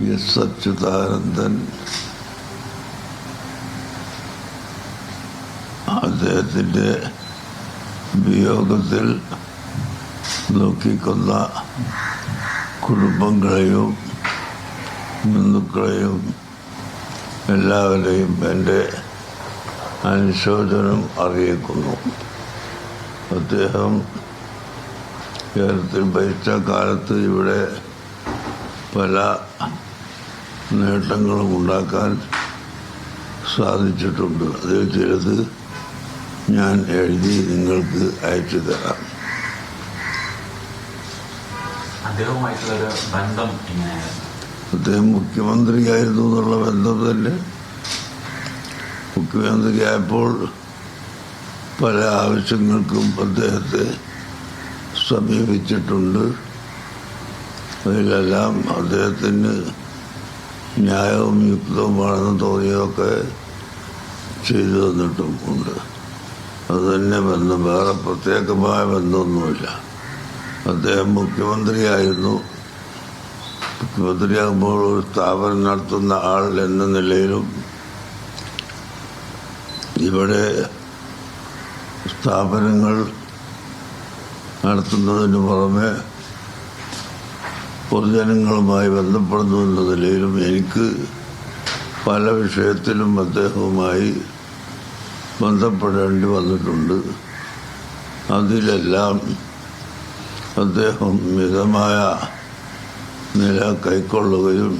S Achuthanandan അദ്ദേഹത്തിന്റെ വിയോഗത്തിൽ ദുഃഖിക്കുന്ന കുടുംബങ്ങളെയും ബന്ധുക്കളെയും എല്ലാവരെയും എന്റെ അനുശോചനം അറിയിക്കുന്നു. അദ്ദേഹം കേരളത്തിൽ ഭരിച്ച കാലത്ത് ഇവിടെ പല നേട്ടങ്ങളും ഉണ്ടാക്കാൻ സാധിച്ചിട്ടുണ്ട്. അതിൽ ചിലത് ഞാൻ എഴുതി നിങ്ങൾക്ക് അയച്ചു തരാം. അദ്ദേഹം മുഖ്യമന്ത്രിയായിരുന്നു എന്നുള്ള ബന്ധം തന്നെ. മുഖ്യമന്ത്രിയായപ്പോൾ പല ആവശ്യങ്ങൾക്കും അദ്ദേഹത്തെ സമീപിച്ചിട്ടുണ്ട്. അതിലെല്ലാം അദ്ദേഹത്തിന് ന്യായവും യുക്തവുമാണെന്ന് തോന്നിയതൊക്കെ ചെയ്തു തന്നിട്ടും ഉണ്ട്. അത് തന്നെ ബന്ധം വേറെ പ്രത്യേകമായ ബന്ധമൊന്നുമില്ല. അദ്ദേഹം മുഖ്യമന്ത്രിയായിരുന്നു. മുഖ്യമന്ത്രിയാകുമ്പോൾ ഒരു സ്ഥാപനം നടത്തുന്ന ആൾ എന്ന നിലയിലും ഇവിടെ സ്ഥാപനങ്ങൾ നടത്തുന്നതിന് പുറമെ പൊതുജനങ്ങളുമായി ബന്ധപ്പെടുന്നു എന്ന നിലയിലും എനിക്ക് പല വിഷയത്തിലും അദ്ദേഹവുമായി ബന്ധപ്പെടേണ്ടി വന്നിട്ടുണ്ട്. അതിലെല്ലാം അദ്ദേഹം മിതമായ നില കൈക്കൊള്ളുകയും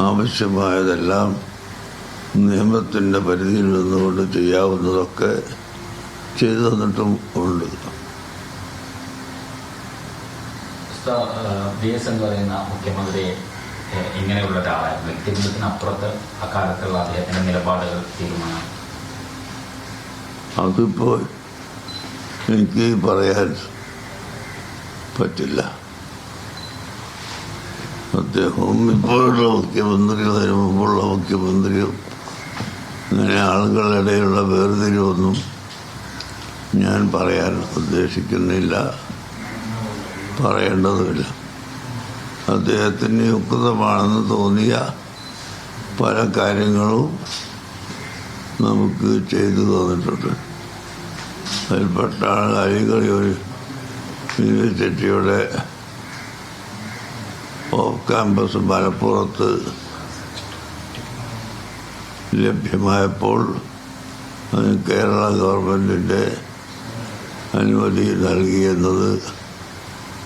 ആവശ്യമായതെല്ലാം നിയമത്തിന്റെ പരിധിയിൽ നിന്നുകൊണ്ട് ചെയ്യാവുന്നതൊക്കെ ചെയ്തു തന്നിട്ടും ഉണ്ട്. വി എസ് എന്ന് പറയുന്ന മുഖ്യമന്ത്രി ഏഹ്, ഇങ്ങനെയുള്ള ഒരാളായിരുന്നു വ്യക്തിബന്ധത്തിനപ്പുറത്ത് അക്കാലത്തുള്ള അദ്ദേഹത്തിന്റെ നിലപാടുകൾ തീരുമാനം. അതിപ്പോ എനിക്ക് പറയാൻ പറ്റില്ല. അദ്ദേഹവും ഇപ്പോഴുള്ള മുഖ്യമന്ത്രിയും അതിനു മുമ്പുള്ള മുഖ്യമന്ത്രിയും അങ്ങനെ ആളുകളുടെ ഇടയിലുള്ള വേർതിരിവൊന്നും ഞാൻ പറയാൻ ഉദ്ദേശിക്കുന്നില്ല. പറയേണ്ടതുമില്ല അദ്ദേഹത്തിന് യുക്തമാണെന്ന് തോന്നിയ പല കാര്യങ്ങളും നമുക്ക് ചെയ്തു തന്നിട്ടുണ്ട്. അതിൽപ്പെട്ടാണ് അരികളി ഒരു യൂണിവേഴ്സിറ്റിയുടെ ഓഫ് ക്യാമ്പസ് മലപ്പുറത്ത് ലഭ്യമായപ്പോൾ കേരള ഗവൺമെന്റിന്റെ അനുമതി നൽകിയെന്നത്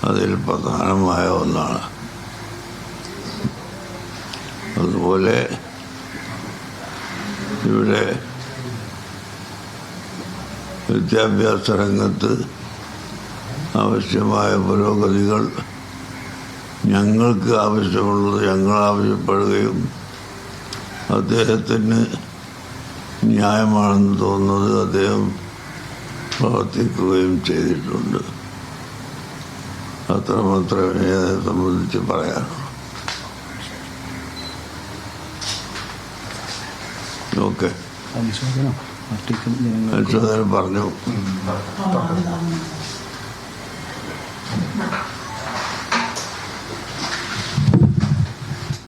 അതിൽ പ്രധാനമായ ഒന്നാണ്. അതുപോലെ ഇവിടെ വിദ്യാഭ്യാസ രംഗത്ത് ആവശ്യമായ പുരോഗതികൾ ഞങ്ങൾക്ക് ആവശ്യമുള്ളത് ഞങ്ങൾ ആവശ്യപ്പെടുകയും അദ്ദേഹത്തിന് ന്യായമാണെന്ന് തോന്നുന്നത് അദ്ദേഹം പ്രവർത്തിക്കുകയും ചെയ്തിട്ടുണ്ട്. അത്രമാത്രമേ അതിനെ സംബന്ധിച്ച് പറയാം ഓക്കെ. പരിശോധന പറഞ്ഞു.